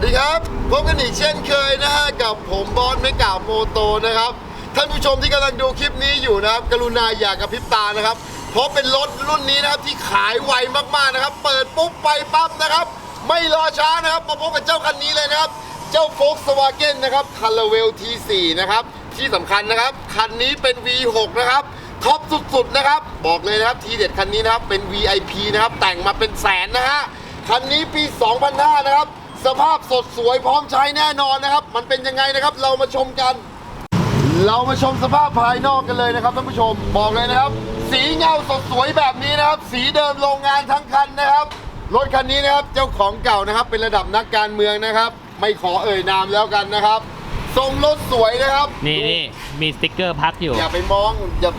วัสดีครับ พบกันอีกเช่นเคยนะฮะกับผมบอสไม่กล่าวโมโตนะครับ ท่านผู้ชมที่กำลังดูคลิปนี้อยู่นะครับ กรุณาอย่ากระพริบตานะครับ เพราะเป็นรถรุ่นนี้นะครับที่ขายไวมากๆนะครับ เปิดปุ๊บไปปั๊บนะครับ ไม่รอช้านะครับมาพบกับเจ้าคันนี้เลยนะครับ เจ้าโฟกสวาเก้นนะครับคาราเวล T4 นะครับที่สำคัญนะครับคันนี้เป็น V6 นะครับท็อปสุดๆนะครับ บอกเลยนะครับทีเด็ดคันนี้นะครับเป็น VIP นะครับแต่งมาเป็นแสนนะฮะคันนี้ปี 2005 นะครับ สภาพสดสวยพร้อมใช้แน่นอนนะครับ มันเป็นยังไงนะครับ เรามาชมกัน เรามาชมสภาพภายนอกกันเลยนะครับท่านผู้ชมบอกเลยนะครับ สีเงาสดสวยแบบนี้นะครับ สีเดิมโรงงานทั้งคันนะครับรถคันนี้นะครับเจ้าของเก่านะครับ เป็นระดับนักการเมืองนะครับ ไม่ขอเอ่ยนามแล้วกันนะครับทรงรถสวยนะครับ นี่นี่มีสติ๊กเกอร์พักอยู่ อย่าไปมองอย่า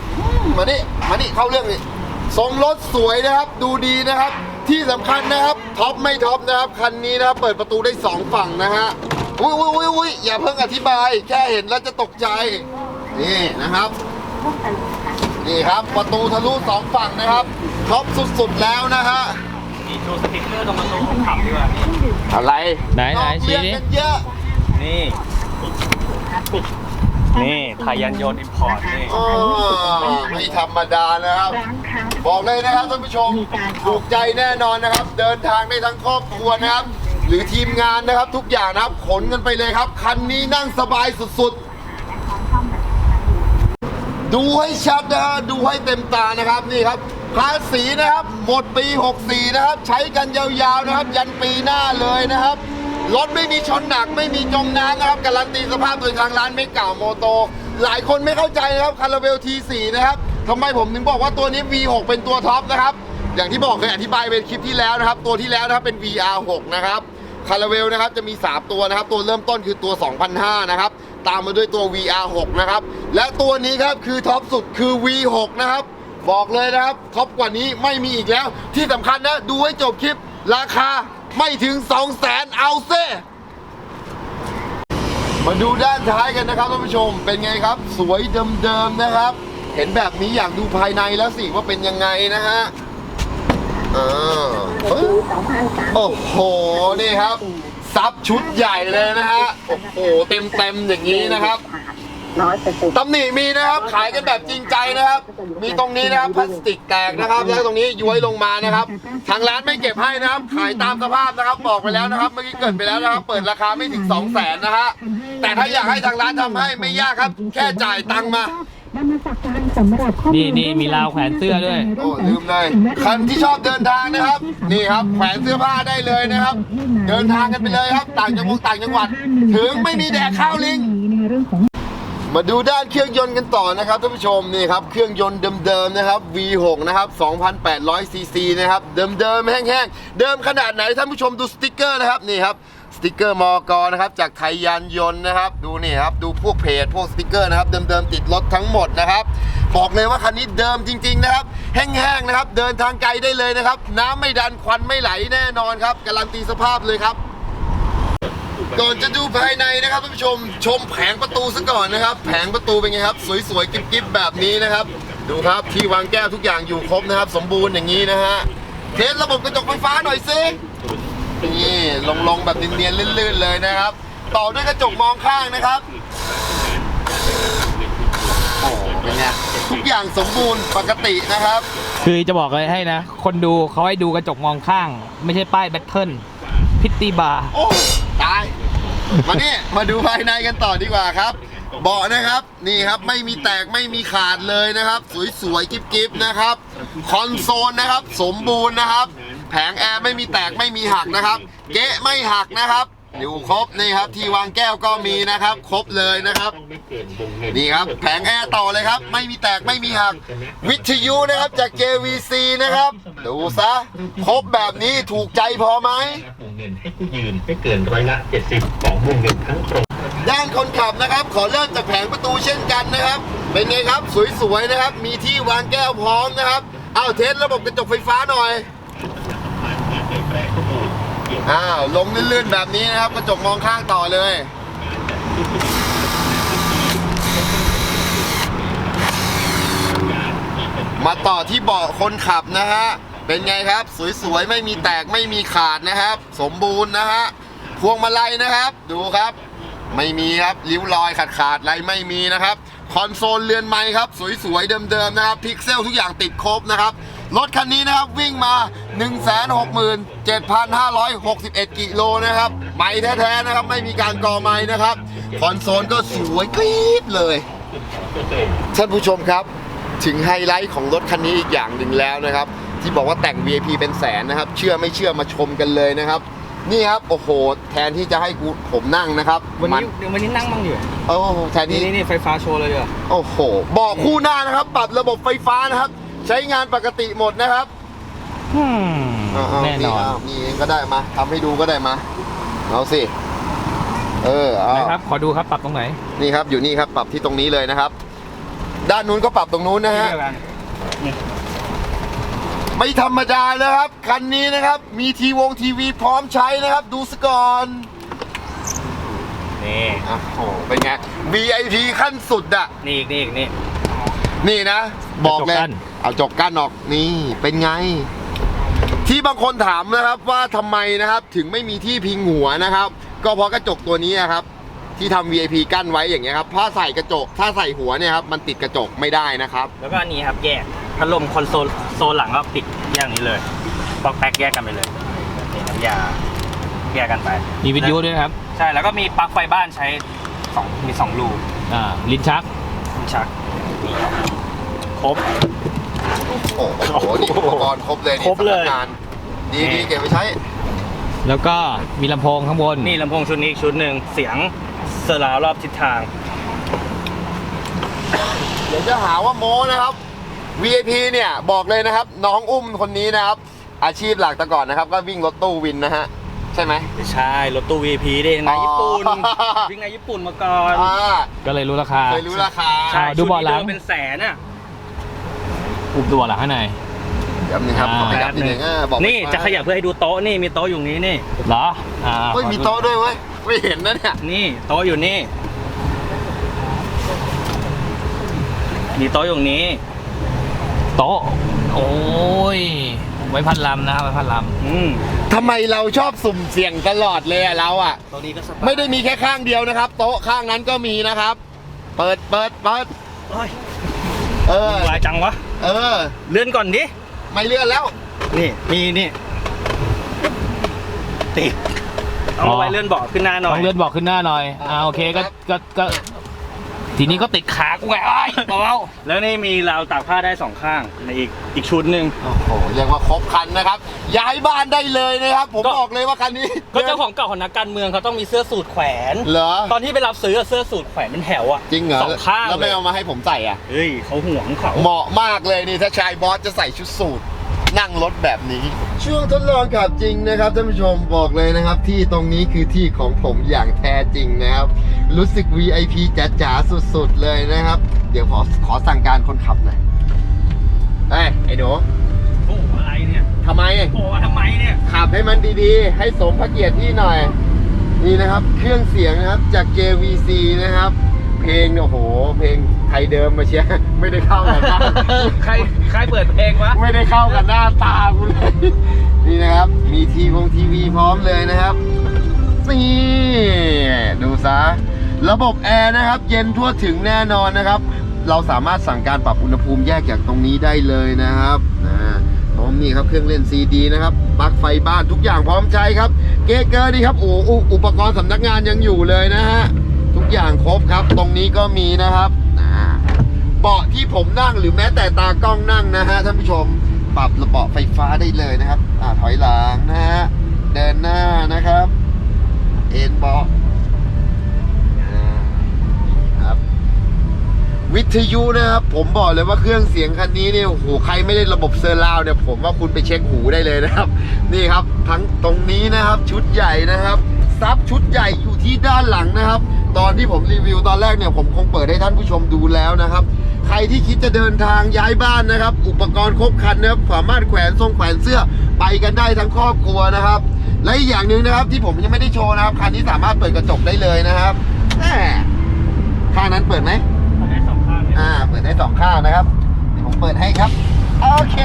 มานี่มานี่เข้าเรื่องนี่ทรงรถสวยนะครับ ดูดีนะครับ ที่สำคัญนะครับท็อปไม่ท็อปนะครับคันนี้นะครับเปิดประตูได้สองฝั่งนะฮะอุ้ยอุ้ยอุ้ยอุ้ยอย่าเพิ่งอธิบาย แค่เห็นแล้วจะตกใจนี่นะครับนี่ครับประตูทะลุสองฝั่งนะครับท็อปสุดๆแล้วนะฮะมีโชว์สติ๊กเกอร์ตรงประตูคนขับดีกว่าอะไรไหนไหนอกชี้เรียนดิกันเยอะนี่ นี่ไทยยันโยนอิมพอร์ตนี่อ๋อไม่ธรรมดานะครับ บอกเลยนะครับท่านผู้ชมถูกใจแน่นอนนะครับ เดินทางได้ทั้งครอบครัวนะครับ หรือทีมงานนะครับทุกอย่างนะครับ ขนกันไปเลยครับ คันนี้นั่งสบายสุดๆ ดูให้ชัดนะฮะดูให้เต็มตานะครับนี่ครับภาษีนะครับ หมดปี 64 นะครับ ใช้กันยาวๆนะครับ ยันปีหน้าเลยนะครับ รถไม่มีชนหนักไม่มีจมน้ำนะครับ การันตีสภาพโดยทางร้านไม่เก่าโมโต หลายคนไม่เข้าใจนะครับคาราเวล T4 นะครับทำไมผมถึงบอกว่าตัวนี้ V6 เป็นตัวท็อปนะครับ อย่างที่บอกเคยอธิบายเป็นคลิปที่แล้วนะครับ ตัวที่แล้วนะครับเป็น VR6 นะครับคาราเวลนะครับจะมี 3 ตัวนะครับ ตัวเริ่มต้นคือตัว 2005 นะครับ ตามมาด้วยตัว VR6 นะครับ และตัวนี้ครับคือท็อปสุดคือ V6 นะครับ บอกเลยนะครับท็อปกว่านี้ไม่มีอีกแล้ว ที่สำคัญนะ ดูให้จบคลิปราคา ไม่ถึง 2 0 0แสนเอาเซ่มาดูด้านท้ายกันนะครับท่านผู้ชม เป็นไงครับ สวยเดิมๆนะครับ เห็นแบบนี้อยากดูภายในแล้วสิว่าเป็นยังไงนะฮะอ่าโอ้โห นี่ครับ ซับชุดใหญ่เลยนะฮะ โอ้โห เต็มๆอย่างนี้นะครับ ร้อยเปอร์เซ็นต์ตำหนิมีนะครับขายกันแบบจริงใจนะครับ มีตรงนี้นะครับพลาสติกแตกนะครับ แล้วตรงนี้ย้วยลงมานะครับ ทางร้านไม่เก็บให้นะครับ ขายตามสภาพนะครับบอกไปแล้วนะครับเมื่อกี้เกริดไปแล้วนะครับ เปิดราคาไม่ถึง2 0 0แสนนะฮะแต่ถ้าอยากให้ทางร้านทำให้ไม่ยากครับ แค่จ่ายตังค์มานำมาจากการสำหรับข้อมูลนี่นี่มีราวแขวนเสื้อด้วย โอ้ลืมเลยคันที่ชอบเดินทางนะครับ นี่ครับแขวนเสื้อผ้าได้เลยนะครับ เดินทางกันไปเลยครับ ต่างจังหวัดต่างจังหวัด ถึงไม่มีแดกข้าวลิง ในเรื่องของ มาดูด้านเครื่องยนต์กันต่อนะครับท่านผู้ชมนี่ครับเครื่องยนต์เดิมๆนะครับ V6 นะครับ 2,800 ซีซีนะครับเดิมๆแห้งๆเดิมขนาดไหนท่านผู้ชมดูสติกเกอร์นะครับนี่ครับสติกเกอร์มอกรนะครับจากไทยยานยนต์นะครับ ดูนี่ครับดูพวกเพจพวกสติกเกอร์นะครับเดิมๆติดรถทั้งหมดนะครับ บอกเลยว่าคันนี้เดิมจริงๆนะครับแห้งๆนะครับ เดินทางไกลได้เลยนะครับ น้ำไม่ดันควันไม่ไหลแน่นอนครับการันตีสภาพเลยครับ ก่อนจะดูภายในนะครับท่านผู้ชม ชมแผงประตูซะก่อนนะครับ แผงประตูเป็นไงครับ สวยๆกิ๊บๆแบบนี้นะครับ ดูครับที่วางแก้วทุกอย่างอยู่ครบนะครับ สมบูรณ์อย่างนี้นะฮะ เทสระบบกระจกไฟฟ้าหน่อยสินี่ลงๆแบบเนียนๆลื่นๆเลยนะครับ ต่อด้วยกระจกมองข้างนะครับโอ้เป็นไงทุกอย่างสมบูรณ์ปกตินะครับ คือจะบอกเลยให้นะ คนดูเขาให้ดูกระจกมองข้าง ไม่ใช่ป้ายแบทเทิลพิตตี้บาร์โอ้ ตาย มานี่มาดูภายในกันต่อดีกว่าครับเบาะนะครับนี่ครับไม่มีแตกไม่มีขาดเลยนะครับ สวยๆกิ๊บๆนะครับคอนโซลนะครับ สมบูรณ์นะครับ แผงแอร์ไม่มีแตกไม่มีหักนะครับ เก๊ะไม่หักนะครับ อยู่ครบนี่ครับ ที่วางแก้วก็มีนะครับ ครบเลยนะครับนี่ครับแผงแอร์ต่อเลยครับ ไม่มีแตกไม่มีหักวิทยุนะครับจาก JVC นะครับ ดูซะครบแบบนี้ถูกใจพอไหมวงเงินให้ผู้ยืนไม่เกินร้อยละ 70 ของวงเงินทั้งโครงด้านคนขับนะครับ ขอเริ่มจากแผงประตูเช่นกันนะครับ เป็นไงครับสวยๆนะครับ มีที่วางแก้วพร้อมนะครับเอาเทสระบบกระจกไฟฟ้าหน่อย อ้าวลงลื่นๆแบบนี้นะครับกระจกมองข้างต่อเลยมาต่อที่เบาะคนขับนะฮะ เป็นไงครับ สวยๆ ไม่มีแตกไม่มีขาดนะครับ สมบูรณ์นะฮะ พวงมาลัยนะครับ ดูครับ ไม่มีครับริ้วรอยขาดขาดอะไรไม่มีนะครับ คอนโซลเรือนไม้ครับ สวยๆ เดิมๆ นะครับ พิกเซลทุกอย่างติดครบนะครับ รถคันนี้นะครับวิ่งมา 167,561 กิโลนะครับไม้แท้ๆนะครับ ไม่มีการกอไม้นะครับ คอนโซลก็สวยกรี๊ดเลย ท่านผู้ชมครับ ถึงไฮไลท์ของรถคันนี้อีกอย่างหนึ่งแล้วนะครับ ที่บอกว่าแต่ง VIP เป็นแสนนะครับ เชื่อไม่เชื่อมาชมกันเลยนะครับนี่ครับโอ้โหแทนที่จะให้กูผมนั่งนะครับวันนี้มัเดี๋ยววันนี้นั่งบ้างอยู่โอ้โหแทนนี่ที่นี่นี่ไฟฟ้าโชว์เลยเดี๋ยวโอ้โหบอกคู่หน้านะครับปรับระบบไฟฟ้านะครับ ใช้งานปกติหมดนะครับเอาๆแน่นอนเามีเองก็ได้มาทำให้ดูก็ได้มาเอาสิเออเอานะครับ ขอดูครับปรับตรงไหนนี่ครับอยู่นี่ครับปรับที่ตรงนี้เลยนะครับ ด้านนู้นก็ปรับตรงนู้นนะฮะ ไม่ธรรมดาเลยครับ คันนี้นะครับ มีทีวงทีวีพร้อมใช้นะครับ ดูสก่อนนี่โอ้โหเป็นไง VIP ขั้นสุดอะนี่อีกนี่อีกนี่นี่นะ บอกเลยกระจกกั้น เอาจกกั้นออกนี่เป็นไง ที่บางคนถามนะครับว่าทำไมนะครับถึงไม่มีที่พิงหัวนะครับ ก็เพราะกระจกตัวนี้นะครับ ที่ทำ VIP กั้นไว้อย่างเงี้ยครับถ้าใส่กระจกถ้าใส่หัวเนี่ยครับมันติดกระจกไม่ได้นะครับ แล้วก็อันนี้ครับแยกพัดลมคอนโซลโซนหลังก็ปิดแยกนี้เลยปอกแป๊กแยกกันไปเลยนี่น้ำยาแยกกันไป มีวิทยุด้วยนะครับ ใช่แล้วก็มีปลั๊กไฟบ้านใช้สองมีสองรูอ่าลิ้นชักคุณชักนี่ครบ โอ้โหนี่อุปกรณ์ครบเลยนี่ครบเลย สำนักงานดีดีเก็บไว้ใช้ แล้วก็มีลำโพงข้างบน นี่ลำโพงชุดนี้อีกชุดหนึ่งเสียงเซอร์ราวด์รอบทิศทาง เดี๋ยวจะหาว่าโม้นะครับ VIP เนี่ยบอกเลยนะครับ น้องอุ้มคนนี้นะครับ อาชีพหลักแต่ก่อนนะครับ ก็วิ่งรถตู้วินนะฮะ ใช่ไหมไม่ใช่รถตู้ VIP ดิในญี่ปุ่นอ๋อ วิ่งในญี่ปุ่นมาก่อนอ่าก็เลยรู้ราคา เคยรู้ราคา ใช่ดูเบาะหลัง ชุดนี้ดิมเป็นแสนอะ อุบตัวหลังข้างในเดี๋ยวนึงครับอ่า ขอขยับนิดนึงอ่าบอกนี่จะขยับเพื่อให้ดูโต๊ะนี่มีโต๊ะอยู่นี้นี่เหรออ่าเฮ้ยมีโต๊ะด้วยเว้ยไม่เห็นนะเนี่ยนี่โต๊ะอยู่นี่ มีโต๊ะอยู่นี้ โต๊ะ โอ้ย ไว้พัดลำนะครับไว้พัดลอืมทำไมเราชอบสุ่มเสี่ยงตลอดเลยอะเราอะโต๊ะนี้ก็สบายไม่ได้มีแค่ข้างเดียวนะครับ โต๊ะข้างนั้นก็มีนะครับ เปิดเปิดเปิดเฮ้ย เออวายจังวะ เออ เลื่อนก่อนดิ ไม่เลื่อนแล้ว นี่ มีนี่ติดเอาไว้เลื่อนเบาะขึ้นหน้าหำน่อต้อยงเลื่อนบอกขึ้นหน้าหน่อย อ่าโอเคก็ก็ก็ ทีนี้ก็ติดขากูไงไอ้ยเบาแล้วนี่มีราวตากผ้าได้สองข้างในอีกอีกชุดหนึ่ง โอ้โหเรียกว่าครบคันนะครับ ย้ายบ้านได้เลยนะครับ ผมก็ บอกเลยว่าคันนี้ก็เจ้าของเก่าของนักการเมืองเขาต้องมีเสื้อสูทแขวน เหรอ ตอนที่ไปรับซื้ออะเสื้อสูทแขวนเป็นแถวอะจริงเหรอสองข้างแล้วเลไม่ยเอามาให้ผมใส่อะ เฮ้ยเขาห่วงเขา เหมาะมากเลยนี่ถ้าชายบอสจะใส่ชุดสูทนั่งรถแบบนี้ ช่วงทดลองขับจริงนะครับท่านผู้ชมบอกเลยนะครับ ที่ตรงนี้คือที่ของผมอย่างแท้จริงนะครับ รู้สึก VIP จ๋าๆสุดๆเลยนะครับ เดี๋ยวขอขอสั่งการคนขับหน่อยเอ้ยไอ้หนูโอ้โหอะไรเนี่ยทำไม โอ้โหทำไมเนี่ย ขับให้มันดีๆ ให้สมพระเกียรติที่หน่อย นี่นะครับ เครื่องเสียงนะครับจาก JVC นะครับ เพลงเนี่ยโอ้โห เพลงไทยเดิมมาเชียร์ไม่ได้เข้ากันนะใครใครเปิดเพลงวะ ไม่ได้เข้ากับหน้าตากูเลย นี่นะครับ มีทีวงทีวีพร้อมเลยนะครับนี่ดูซะ ระบบแอร์นะครับ เย็นทั่วถึงแน่นอนนะครับ เราสามารถสั่งการปรับอุณหภูมิแยกจากตรงนี้ได้เลยนะครับอ่าโอ้มนี่ครับเครื่องเล่นซีดีนะครับปลั๊กไฟบ้านทุกอย่างพร้อมใช้ครับ เกเกอร์นี่ครับโอ้อุอุปกรณ์สำนักงานยังอยู่เลยนะฮะทุกอย่างครบครับ ตรงนี้ก็มีนะครับเบาะที่ผมนั่งหรือแม้แต่ตากล้องนั่งนะฮะท่านผู้ชมปรับระเบาะไฟฟ้าได้เลยนะครับอ่าถอยหลังนะฮะเดินหน้านะครับ เอ็นเบาะอ่าครับ วิ ทยุนะครับ ผมบอกเลยว่าเครื่องเสียงคันนี้เนี่ยโอ้โหใครไม่ได้ระบบเซอร์ราวเนี่ยผมว่าคุณไปเช็คหูได้เลยนะครับ นี่ครับ ทั้งตรงนี้นะครับชุดใหญ่นะครับซับชุดใหญ่อยู่ที่ด้านหลังนะครับ ตอนที่ผมรีวิวตอนแรกเนี่ยผมคงเปิดให้ท่านผู้ชมดูแล้วนะครับ ใครที่คิดจะเดินทางย้ายบ้านนะครับ อุปกรณ์ครบครันนะครับสามารถแขวนทรงแขวนเสื้อไปกันได้ทั้งครอบครัวนะครับ และอีกอย่างหนึ่งนะครับที่ผมยังไม่ได้โชว์นะครับคันนี้สามารถเปิดกระจกได้เลยนะครับแหมข้างนั้นเปิดไหม องข้างเลยอ่า เปิดได้สองข้างนะครับเดี๋ยวผมเปิดให้ครับ โอเค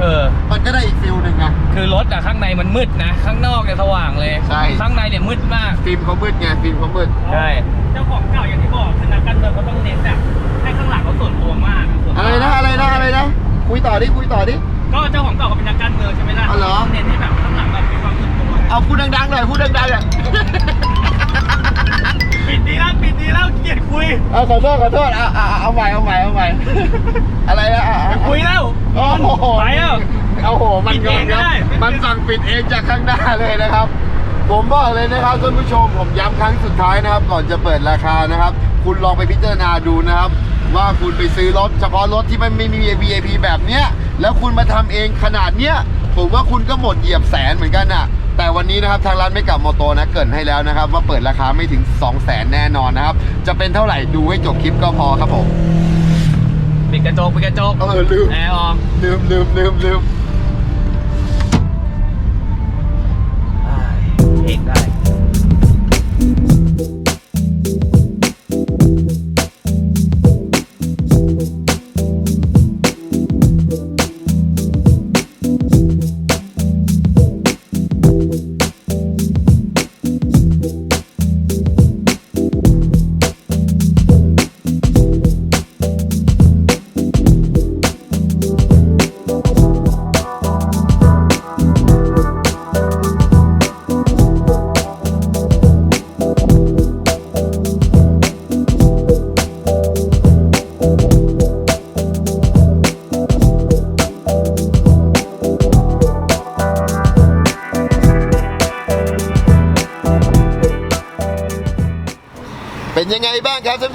เออ มันก็ได้อีกฟิลหนึ่งอะคือรถอะข้างในมันมืดนะ ข้างนอกเนี่ยสว่างเลย ใช่ ข้างในเนี่ยมืดมาก ฟิล์มเขามืดไง ฟิล์มเขามืด ใช่ เจ้าของเก่าอย่างที่บอกคือนักการเมืองเขาต้องเน้นแบบให้ข้างหลังเขาส่วนตัวมากส่วนตัวอะไรนะ อะไรนะ อะไรนะ คุยต่อดิ คุยต่อดิ ก็เจ้าของเก่าเขาเป็นนักการเมืองใช่ไหมล่ะอ๋อเหรอ เน้นให้แบบข้างหลังแบบมีความส่วนตัวเอาพูดดังๆหน่อย พูดดังๆอะ ปิดดีแล้วปิด ดีแล้วเกลียดคุยเอาขอโทษขอโทษเอาเอาเอาใหม่เอาใหม่เอาใหม่อะไรนะอะอะคุยแล้วโอ้โหไปแล้ว เอาโหมันปิดงเองครับได้ มันสั่งปิดเองจากข้างหน้าเลยนะครับ ผมบอกเลยนะครับท่านผู้ชมผมย้ำครั้งสุดท้ายนะครับ ก่อนจะเปิดราคานะครับ คุณลองไปพิจารณาดูนะครับ ว่าคุณไปซื้อรถเฉพาะรถที่มันไม่มี VIP แบบเนี้ยแล้วคุณมาทำเองขนาดเนี้ยผมว่าคุณก็หมดเหยียบแสนเหมือนกันน่ะ แต่วันนี้นะครับทางร้านไม่กลับมอโตนะเกรินให้แล้วนะครับ ว่าเปิดราคาไม่ถึง 2 0 0แสนแน่นอนนะครับ จะเป็นเท่าไหร่ดูให้จบคลิปก็พอครับผมปิดกระจกปิดกระจกเออลืมแอร์ออกลืมลืมลืมลืม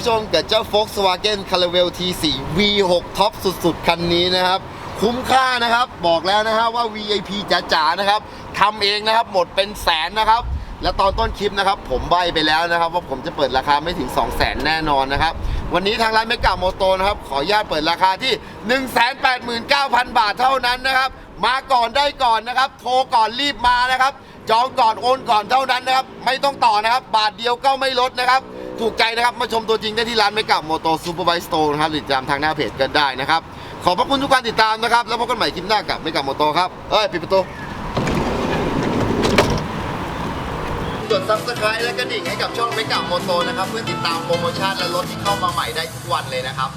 ผู้ชมกับเจ้า Volkswagen c a r a v e l T4 V6 ท็อปสุดๆ คันนี้นะครับ คุ้มค่านะครับ บอกแล้วนะฮะว่า VIP จ๋าๆ นะครับทำเองนะครับ หมดเป็นแสนนะครับ และตอนต้นคลิปนะครับ ผมใบไปแล้วนะครับ ว่าผมจะเปิดราคาไม่ถึง 2 0 0แสนแน่นอนนะครับ วันนี้ทางร้านเมกาโมโตนะครับ ขออนุญาตเปิดราคาที่ 189,000 บาทเท่านั้นนะครับ มาก่อนได้ก่อนนะครับ โทรก่อนรีบมานะครับ จองก่อนโอนก่อนเท่านั้นนะครับ ไม่ต้องต่อนะครับ บาทเดียวก็ไม่ลดนะครับ ถูกใจนะครับ มาชมตัวจริงได้ที่ร้านเมกาโมโตซูเปอร์ไบสโตร์นะครับหรือติดตามทางหน้าเพจก็ได้นะครับ ขอบพระคุณทุกการติดตามนะครับ แล้วพบกันใหม่คลิปหน้ากับเมกาโมโตครับ เอ้ย ปิดประตูกดซับสไคร b e และกระดิ่งให้กับช่องเมกาโมโตนะครับ เพื่อติดตามโปรโมชั่นและรถที่เข้ามาใหม่ได้ทุกวันเลยนะครับ